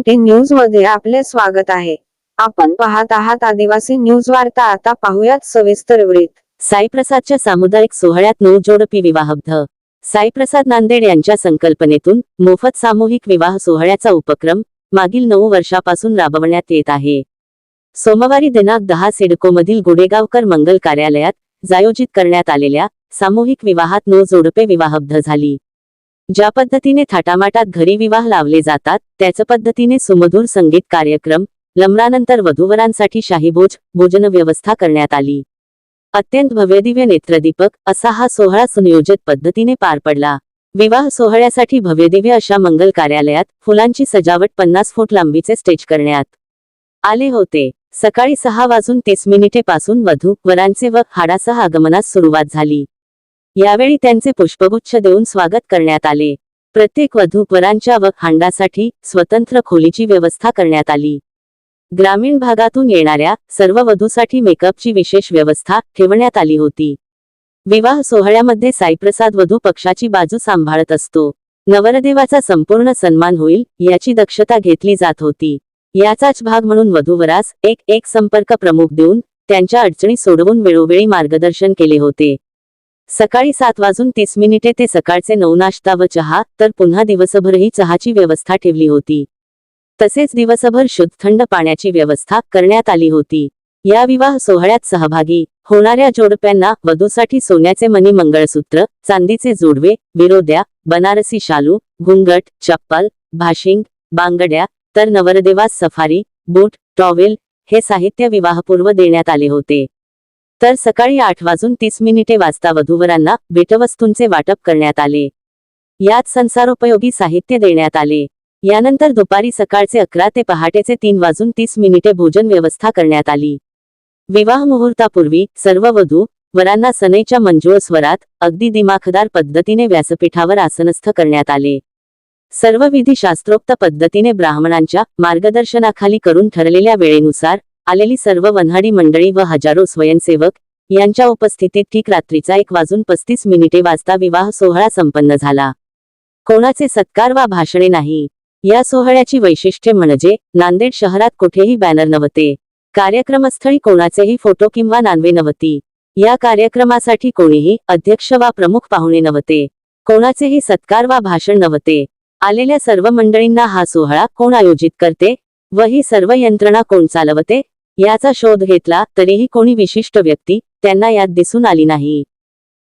Twenty न्यूजमध्ये आपले स्वागत आहे. आपण पाहत आहात आदिवासी न्यूज वार्ता. आता पाहूयात सविस्तर वृत्त साईप्रसादच्या सामुदायिक सोहळ्यात नऊ जोडपी विवाहब्ध. साईप्रसाद नांदेड यांच्या संकल्पनेतून मोफत सामूहिक विवाह सोहळ्याचा उपक्रम मागील नऊ वर्षापासून राबवण्यात येत आहे. सोमवारी दिनांक दहा सिडकोमधील गुडेगावकर मंगल कार्यालयात जायोजित करण्यात आलेल्या सामूहिक विवाहात नऊ जोडपे विवाहब्ध झाली. ज्या पद्धतीने थाटामाटात घरी विवाह लावले जातात त्याच पद्धतीने सुमधुर संगीत कार्यक्रम लम्रानंतर वधूवरांसाठी शाहीभोज भोजन व्यवस्था करण्यात आली. अत्यंत भव्यदिव्य नेत्रदीपक असा हा सोहळा सुनियोजित पद्धतीने पार पडला. विवाह सोहळ्यासाठी भव्यदिव्य अशा मंगल कार्यालयात फुलांची सजावट पन्नास फूट लांबीचे स्टेज करण्यात आले होते. सकाळी सहा वाजून तीस मिनिटे पासून वधू वरांचे व हाडासह आगमनास सुरुवात झाली. यावेळी त्यांचे पुष्पगुच्छ देऊन स्वागत करण्यात आले. प्रत्येक वधू वरांच्या व हांडासाठी स्वतंत्र खोलीची व्यवस्था करण्यात आली. ग्रामीण भागातून येणाऱ्या सर्व वधूसाठी मेकअपची विशेष व्यवस्था ठेवण्यात आली होती. विवाह सोहळ्यामध्ये साईप्रसाद वधू पक्षाची बाजू सांभाळत असतो. नवरदेवाचा संपूर्ण सन्मान होईल याची दक्षता घेतली जात होती. याचाच भाग म्हणून वधूवरास एक एक संपर्क प्रमुख देऊन त्यांच्या अडचणी सोडवून वेळोवेळी मार्गदर्शन केले होते. सकाळी सात वाजून तीस मिनिटे ते सकाळचे नऊ नाश्ता व चहा तर पुन्हा दिवसभरही चहाची व्यवस्था ठेवली होती. तसेच दिवसभर शुद्ध थंड पाण्याची व्यवस्था करण्यात आली होती. या विवाह सोहळ्यात सहभागी होणाऱ्या जोडप्यांना वधूसाठी सोन्याचे मनी मंगळसूत्र चांदीचे जोडवे विरोद्या बनारसी शालू घुंगट चप्पल भाशिंग बांगड्या तर नवरदेवास सफारी बूट टॉवेल हे साहित्य विवाहपूर्व देण्यात आले होते. तर सकाळी आठ वाजून तीस मिनिटे वाजता वधूवरांना भेटवस्तूंचे वाटप करण्यात आले. यात संसारोपयोगी साहित्य देण्यात आले. यानंतर दुपारी सकाळचे अकरा ते पहाटेचे तीन वाजून तीस मिनिटे भोजन व्यवस्था करण्यात आली. विवाह मुहूर्तापूर्वी सर्व वधू वरांना सनईच्या मंजूळ स्वरात अगदी दिमाखदार पद्धतीने व्यासपीठावर आसनस्थ करण्यात आले. सर्व विधी शास्त्रोक्त पद्धतीने ब्राह्मणांच्या मार्गदर्शनाखाली करून ठरलेल्या वेळेनुसार आलेली सर्व वन्हाडी मंडळी व हजारो स्वयंसेवक यांच्या उपस्थितीत ठीक रात्रीचा एक वाजून पस्तीस मिनिटे वाजता विवाह सोहळा संपन्न झाला. कोणाचे सत्कार वा भाषणे नाही. या सोहळ्याची वैशिष्ट्ये म्हणजे नांदेड शहरात कुठेही बॅनर नव्हते. कार्यक्रमस्थळी कोणाचेही फोटो किंवा नानवे नव्हती. या कार्यक्रमासाठी कोणीही अध्यक्ष वा प्रमुख पाहुणे नव्हते. कोणाचेही सत्कार वा भाषण नव्हते. आलेल्या सर्व मंडळींना हा सोहळा कोण आयोजित करते व ही सर्व यंत्रणा कोण चालवते? याचा शोध घेतला तरीही कोणी विशिष्ट व्यक्ती त्यांना यात दिसून आली नाही.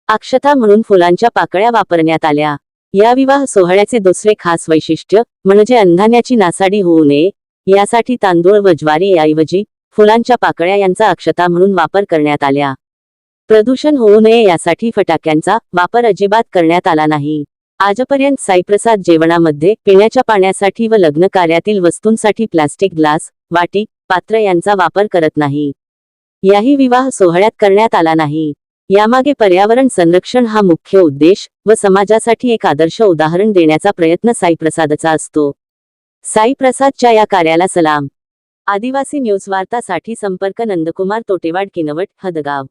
अक्षता म्हणून फुलांच्या पाकळ्या वापरण्यात आल्या. या विवाह सोहळ्याचे दुसरे खास वैशिष्ट्य म्हणजे अंधाण्याची नासाडी होऊ नये. यासाठी तांदूळ व ज्वारी याऐवजी फुलांच्या पाकळ्या यांचा अक्षता म्हणून वापर करण्यात आल्या. प्रदूषण होऊ नये यासाठी फटाक्यांचा वापर अजिबात करण्यात आला नाही. आजपर्यंत साईप्रसाद जेवणामध्ये पिण्याच्या पाण्यासाठी व लग्न कार्यातील वस्तूंसाठी प्लास्टिक ग्लास वाटी पात्र यांचा वापर करत नाही. याही विवाह सोहळ्यात करण्यात आला नाही. यामागे पर्यावरण संरक्षण हा मुख्य उद्देश व समाजासाठी एक आदर्श उदाहरण देण्याचा प्रयत्न साईप्रसादचा असतो. साईप्रसादच्या या कार्याला सलाम. आदिवासी न्यूज वार्तासाठी संपर्क नंदकुमार तोटेवाड किनवट हदगाव.